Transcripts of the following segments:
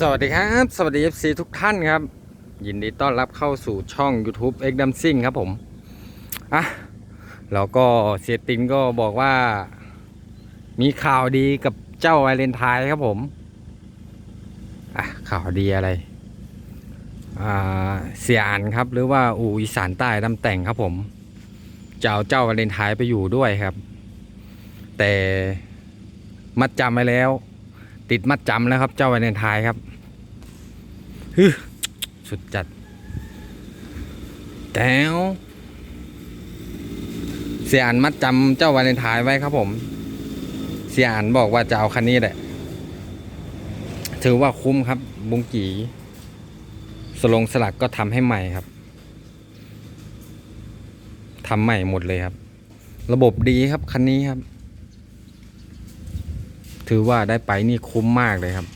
สวัสดีครับ สวัสดี FC ทุกท่านครับ ยินดีต้อนรับเข้าสู่ช่อง YouTube X d a m s i n g ครับผม อะแล้วก็เสียตินก็บอกว่า มีข่าวดีกับเจ้าไวเลนไทน์ครับผม อะ ข่าวดีอะไร อ่า เสียอันครับ หรือว่าอูอีสานใต้ดำแต่งครับผมจะเอาเจ้าไวเลนไทน์ไปอยู่ด้วยครับ แต่มัดจำไว้แล้ว ติดมัดจำแล้วครับ เจ้าไวเลนไทน์ครับฮึสุดจัดแต้วเสียอันมัดจำเจ้าไวเลนไทน์ไว้ครับผม เสียอันบอกว่าจะเอาคันนี้แหละ ถือว่าคุ้มครับ บุงกีสลงสลักก็ทำให้ใหม่ครับทำใหม่หมดเลยครับ ระบบดีครับคันนี้ครับ ถือว่าได้ไปนี่คุ้มมากเลยครับ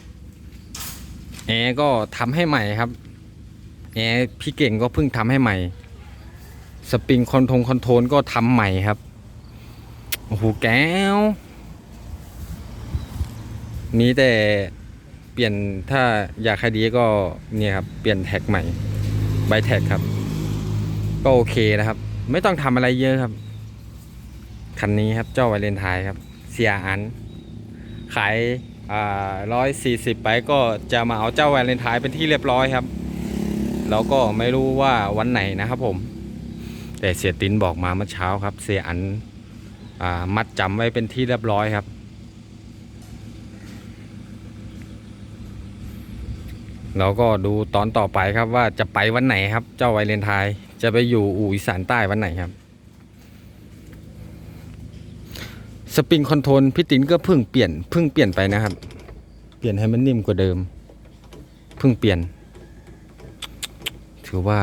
แอร์ก็ทำให้ใหม่ครับแอร์พี่เก่งก็เพิ่งทำให้ใหม่ สปริงคอนทงคอนโทรลก็ทำใหม่ครับโอ้โหแก้วมีแต่เปลี่ยนถ้าอยากให้ดีก็เนี่ยครับเปลี่ยนแท็กใหม่ใบแท็กครับ ก็โอเคนะครับ ไม่ต้องทำอะไรเยอะครับ คันนี้ครับเจ้าไวเลนไทน์ครับเสียอัน ขายร้อยสี่สิบไปก็จะมาเอาเจ้าแวาเลนไทน์เป็นที่เรียบร้อยครับ แล้วก็ไม่รู้ว่าวันไหนนะครับผม แต่เสียตินบอกมาเมื่อเช้าครับ เสียอันอมัดจำไว้เป็นที่เรียบร้อยครับเราก็ดูตอนต่อไปครับว่าจะไปวันไหนครับ เจ้าไวเลนไทน์จะไปอยู่อู่อีสานใต้วันไหนครับ สปริงคอนโทรลพี่ติ๋นก็เพิ่งเปลี่ยนเพิ่งเปลี่ยนไปนะครับ เปลี่ยนให้มันนิ่มกว่าเดิม เพิ่งเปลี่ยน ถือว่า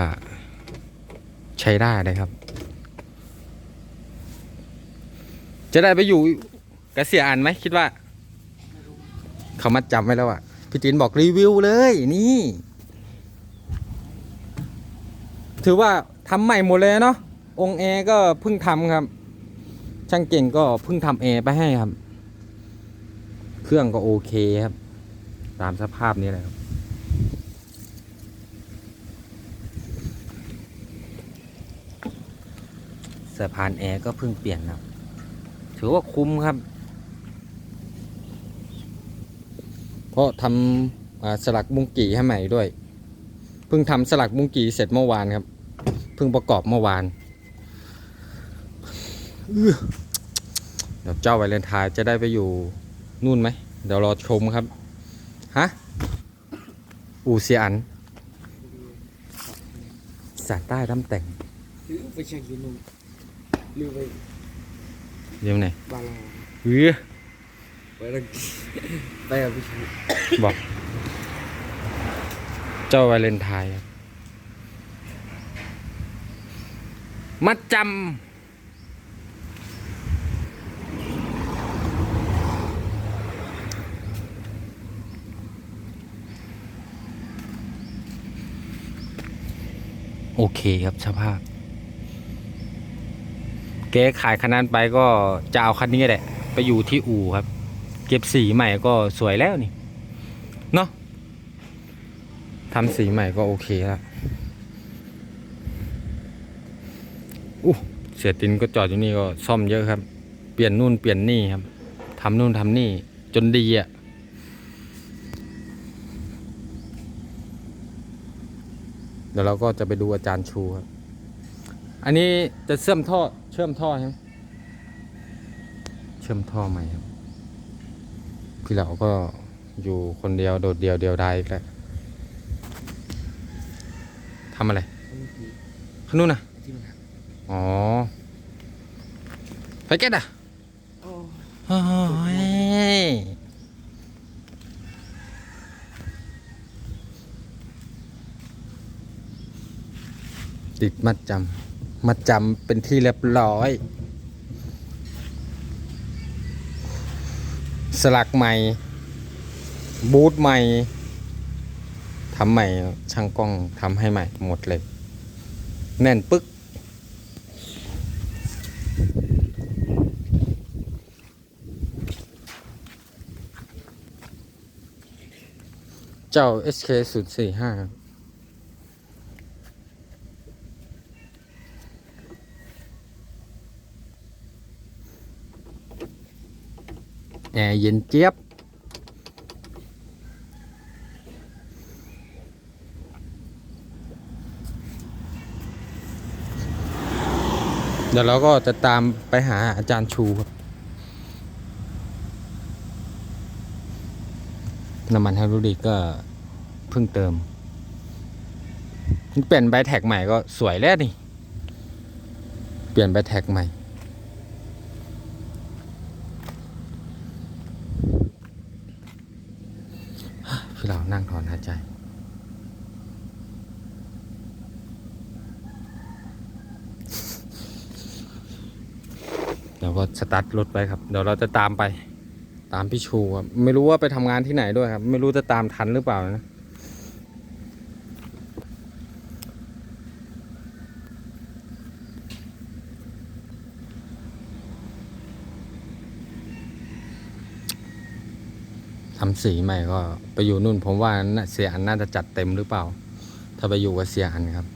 ใช้ได้เลยครับ จะได้ไปอยู่กระเสียอ่านไหมคิดว่า เขามาจำไว้แล้วอะ พี่ติ๋นบอกรีวิวเลยนี่ ถือว่าทำใหม่หมดเลยเนาะองค์แอร์ก็เพิ่งทำครับ ช่างเก่งก็เพิ่งทำแอร์ไปให้ครับ เครื่องก็โอเคครับ ตามสภาพนี้เลยครับ สะพานแอร์ก็เพิ่งเปลี่ยนครับ ถือว่าคุ้มครับ เพราะทำสลักมุงกี่ให้ใหม่ด้วย เพิ่งทำสลักมุงกี่เสร็จเมื่อวานครับ เพิ่งประกอบเมื่อวาน เดี๋ยวเจ้าไวเลนไทน์จะได้ไปอยู่นู่นไหม เดี๋ยวรอชมครับ ฮะ อูเซียอันสานใต้ทำแต่งหรือไปเช็คอยู่นู่นหรือไปเดี๋ยวไหนบาลาเฮ้ยไปแล้วไปกับพี่ชายบอก เจ้าไวเลนไทน์ครับมัดจำ เคครับสภาพเก๊ขายคันนั้นไปก็จะเอาคันนี้แหละ ไปอยู่ที่อู่ครับ เก็บสีใหม่ก็สวยแล้วนี่ เนาะทำสีใหม่ก็โอเคแล้วอู้เสียตินก็จอดอยู่นี่ก็ซ่อมเยอะครับ เปลี่ยนนู่นเปลี่ยนนี่ครับทำนู่นทำนี่ จนดีอะ่ะ ดี๋ยวเราก็จะไปดูอาจารย์ชูครับ อันนี้จะเชื่อมท่อเชื่อมท่อใช่ไหมเชื่อมท่อใหม่ครับพี่เหล่าก็อยู่คนเดียวโดดเดียวเดียวดายอีกแล้วทำอะไรคนที่ขนุนน่ะที่มันหักอ๋อไฟเก็ตอะโอ้โอ้ย ติดมัดจำมัดจำเป็นที่เรียบร้อย สลักใหม่ บูทใหม่ทำใหม่ช่างกล้องทำให้ใหม่หมดเลย แน่นปึ๊กเจ้า SK 0 4 5ครับ แอร์เย็นเจี๊ยบ เดี๋ยวเราก็จะตามไปหาอาจารย์ชูครับน้ำมันไฮดรอลิกก็เพิ่งเติมเปลี่ยนใบแท็กใหม่ก็สวยแล้วนี่ เปลี่ยนใบแท็กใหม่ พี่เรานั่ง ถอนหายใจ เราก็สตาร์ทรถไปครับ เดี๋ยวเราจะตามไป ตามพี่ชูครับ ไม่รู้ว่าไปทำงานที่ไหนด้วยครับ ไม่รู้จะตามทันหรือเปล่านะ ทำสีใหม่ก็ ไปอยู่นู่นผมว่าน่าเสียอันน่าจะจัดเต็มหรือเปล่า ถ้าไปอยู่กับเสียอันครับ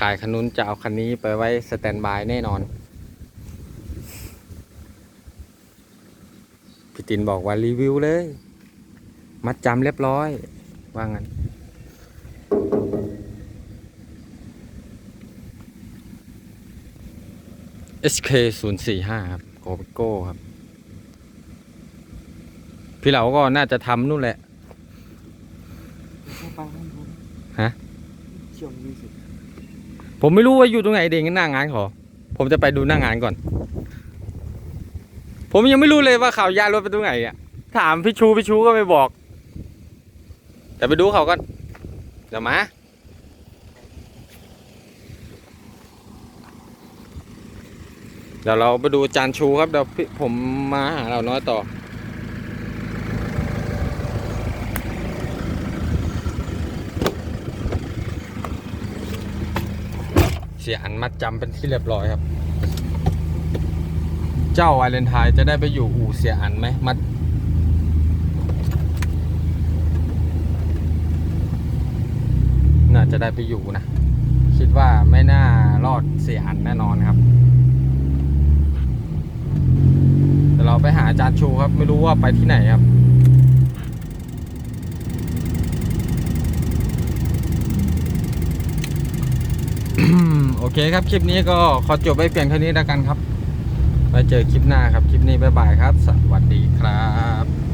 ขายคันนู้นจะเอาคันนี้ไปไว้สแตนบายแน่นอน พี่ตินบอกว่ารีวิวเลย มัดจำเรียบร้อย ว่างั้น SK 0 4 5ครับโกโก้ครับ พี่เหลาก็น่าจะทำนู่นแหละไม่ใช่ปลาข้างบนฮะเชื่อมยี่สิบ ผมไม่รู้ว่าอยู่ตรงไหนเด้งหน้างานขอ ผมจะไปดูหน้างานก่อน ผมยังไม่รู้เลยว่าข่าวยารถไปตรงไหนอะ ถามพี่ชูพี่ชูก็ไม่บอก แต่ไปดูเขาก่อนเดี๋ยวมาเดี๋ยวเราไปดูจานชูครับเดี๋ยวพี่ผมมาหาเราน้อยต่อ เสียอันมัดจำเป็นที่เรียบร้อยครับ เจ้าไวาเลนไทน์จะได้ไปอยู่อู่เสียอันไหมมัดน่าจะได้ไปอยู่นะคิดว่าไม่น่ารอดเสียอันแน่นอนครับเดี๋ยวเราไปหาอาจารย์ชูครับ ไม่รู้ว่าไปที่ไหนครับ โอเคครับ คลิปนี้ก็ขอจบไว้เพียงเท่านี้แล้วกันครับไว้เจอคลิปหน้าครับ คลิปนี้บ๊ายบายครับ สวัสดีครับ